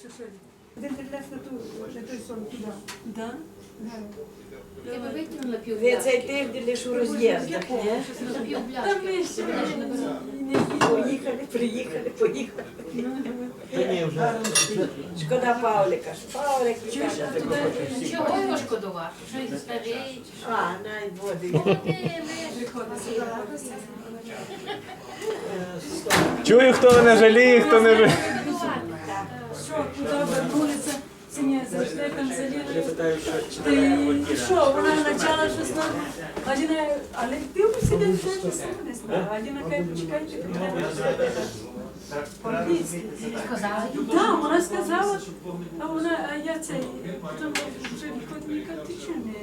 Що, що? Один на ту, на той сон туди. Да? Да. Я би витягнула Ви цей пляшки. тиждень лише у роз'їздах, ні? Ну, пів Та ми ще не беруть. Поїхали, приїхали, поїхали. Та ні, вже. Шкода Павліка, що Павлік каже. Чого його шкодувати? Що він старий? чи що? А, най води. Молодий, ми. Чую, хто мене жаліє, хто не жаліє. що, туди канцелярія. питаю, що Ти що, вона почала щось нам, Аліна, але ти сидиш, що сам не знаю. Аліна каже, почекайте, треба Так, вона сказала, а вона, а я це, потім вже виходника, ти не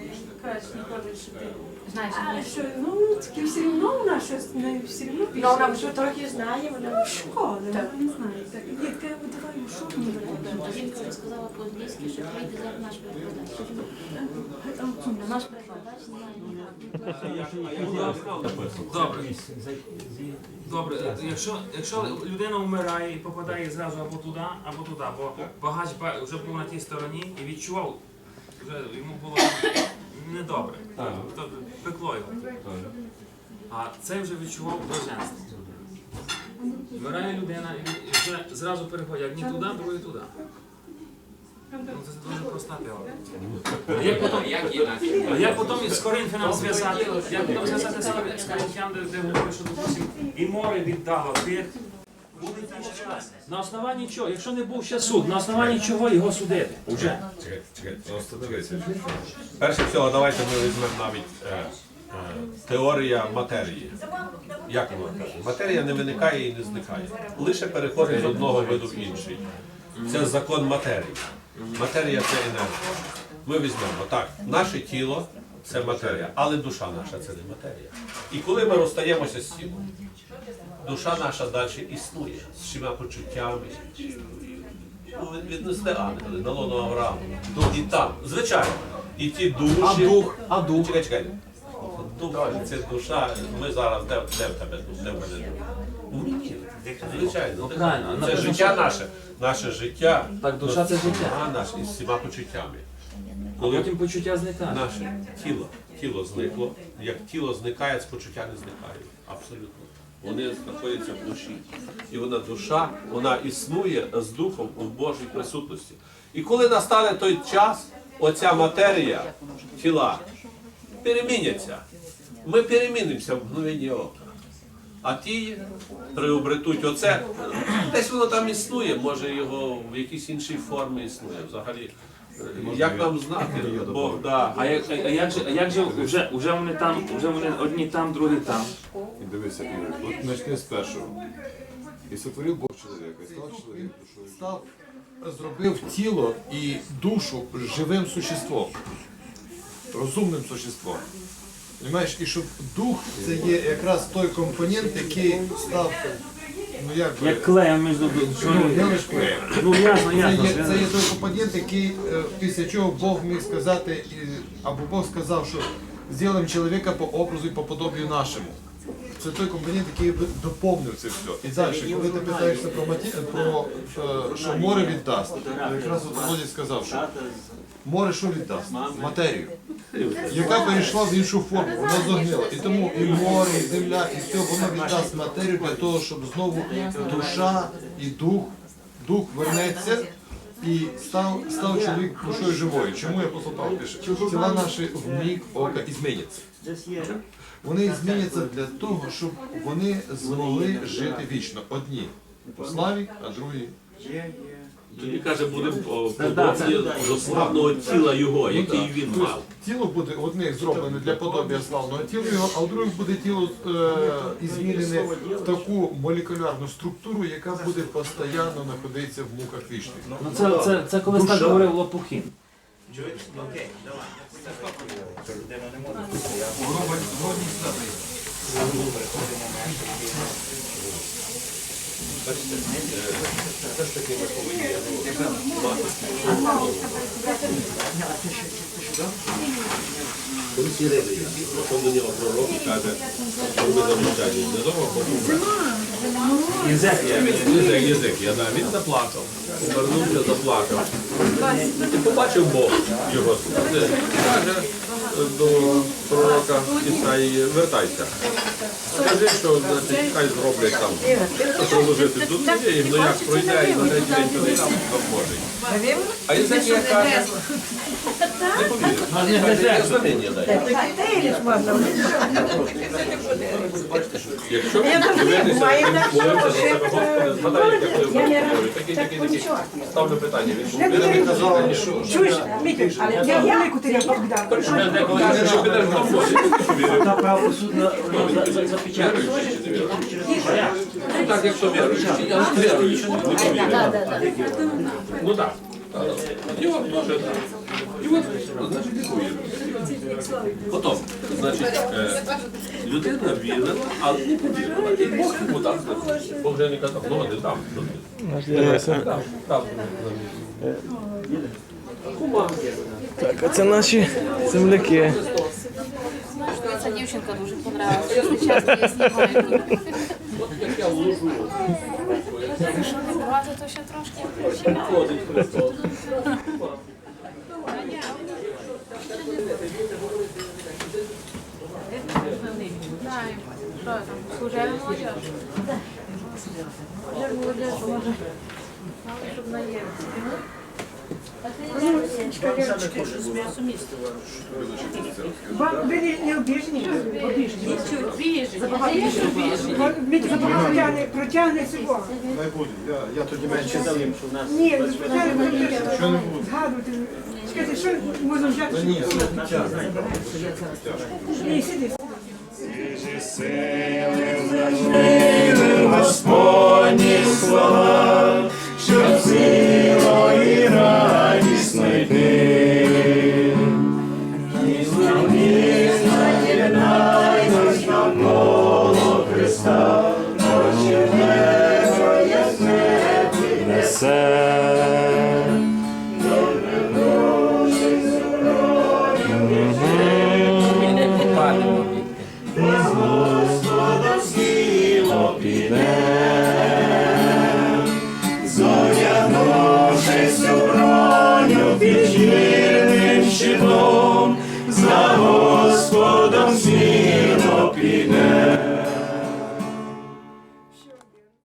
кажеш ніколи, що ти? Знаєш, А що, ну, таки все одно вона щось, не все одно Ну, вона вже трохи знає, вона Ну, Шкода, вона не знає. Так, ні, каже, давай, ну, що мені викладати? жінка не сказала по-англійськи, що прийде за наш перекладач. Наш перекладач знає. Добре. Добре, якщо, якщо людина вмирає і попадає зразу або туди, або туди, бо багач вже був на тій стороні і відчував, вже йому було недобре, тобто пекло його. А цей вже відчував блаженство. Вмирає людина і вже зразу переходить одні туди, другі туди. Ну, це дуже проста теорія. А Як потім, а як потім з Коринфянам зв'язати? Як потім зв'язати з Корин- де, де говорить, що допустим, і море віддало тих. На основанні чого? Якщо не був ще суд, на основанні чого його судити? Уже. Чекайте, чекайте. Перше всього, давайте ми візьмемо навіть е, е, теорія матерії. Як вона каже? Матерія не виникає і не зникає. Лише переходить з одного виду в інший. Це закон матерії. Матерія це енергія. Ми візьмемо так, наше тіло це матерія, але душа наша це не матерія. І коли ми розстаємося з тілом, душа наша далі існує з всіма почуттями. Ну, Віднесли ангели на лоно Аврааму. І там, звичайно, і ті душі. А дух? А дух? Чекай, чекай. Дух, це душа. Ми зараз де, де в тебе дух, де в мене дух? У мені. Звичайно. Ну, правильно, Це життя що- наше. Наше життя. Так, душа це життя. А наше із всіма почуттями. А потім почуття зникає. Наше тіло. Тіло зникло. Як тіло зникає, почуття не зникають. Абсолютно. Вони знаходяться в душі. І вона душа, вона існує з духом у Божій присутності. І коли настане той час, оця матерія тіла переміняться. Ми перемінимося в мгновенні ока. А ті приобретуть оце. Десь воно там існує, може його в якійсь іншій формі існує взагалі. Як нам знати? Бог да. А як, а як же, а як же вже, вже вони там, вже вони одні там, другі там. І дивися, Ігор, от почни з першого. І сотворив Бог чоловіка, і став чоловік душою. Став, зробив тіло і душу живим существом, розумним существом. Понимаєш? І щоб дух це є якраз той компонент, який став, ну як би, Як клеєм між ну, не лише клеєм. Ну ясно, Це ясно. є, це є той компонент, який е, після чого Бог міг сказати, і- або Бог сказав, що зробимо чоловіка по образу і по подобію нашому. Це той компонент, який би доповнив це все. І далі, коли ти питаєшся про маті... про е, що море віддасть, то якраз от Володя сказав, що море що віддасть? Матерію. Яка перейшла в іншу форму, вона зогнила. І тому і море, і земля, і все, воно віддасть матерію для того, щоб знову душа і дух, дух вернеться і став, став чоловік душою живою. Чому я послухав пише? Тіла наші в миг ока і зміняться. Вони зміняться для того, щоб вони змогли жити вічно. Одні у славі, а другі. Тоді каже, буде подобні до славного тіла його, який він мав. Тіло буде у одних зроблене для подобія славного тіла його, а у других буде тіло е, змінене в таку молекулярну структуру, яка буде постійно знаходитися в муках вічних. Ну це, це, це колись так говорив Лопухін. Все ж таки ми повинні мати Потім до нього пророк і каже, роби замічання. Не дома помре. Єзек, єзек, я да. Він заплакав, повернувся, заплакав. І побачив Бог його. Каже до пророка Ісаї, вертайся. Скажи, що значить, хай зроблять там, проложити тут людей, ну як пройде і на третій день туди там Божий. А Єзек каже, не. Каже, я дай. Якщо ви дивитеся, молився за себе, Господи, я коли говорю, такий, такий, такий. Ставлю питання, він був не казав, що Чуєш, Мітя, але я велику тарілку дам. Якщо підеш в вірив. Та право суд на запечатати. Ну так, якщо віруючий, я не віруючий, не повірив. Ну так. І от теж так. І от, значить, не. Потім, значить, е, людина вірила, але не повірила. І Бог йому знати. Бог вже не казав, ну, не дав. Кума. Так, а це наші земляки. Ця дівчинка дуже понравилася. Дуже часто я знімаю. От як я вложу. Якщо не то ще трошки. Служебна молодіж? Вам ви не- не обіжні? Обіжні. Не буде. Я, тоді менше з'їм, що в нас. Ні, ну, протягне, згадувати. Скажи, що можна взяти? Ні, не. Ні, сиди. Господні слова, що цілої радісної дни. І зловісна єднаймось навколо Христа, очі небо ясне піднесе.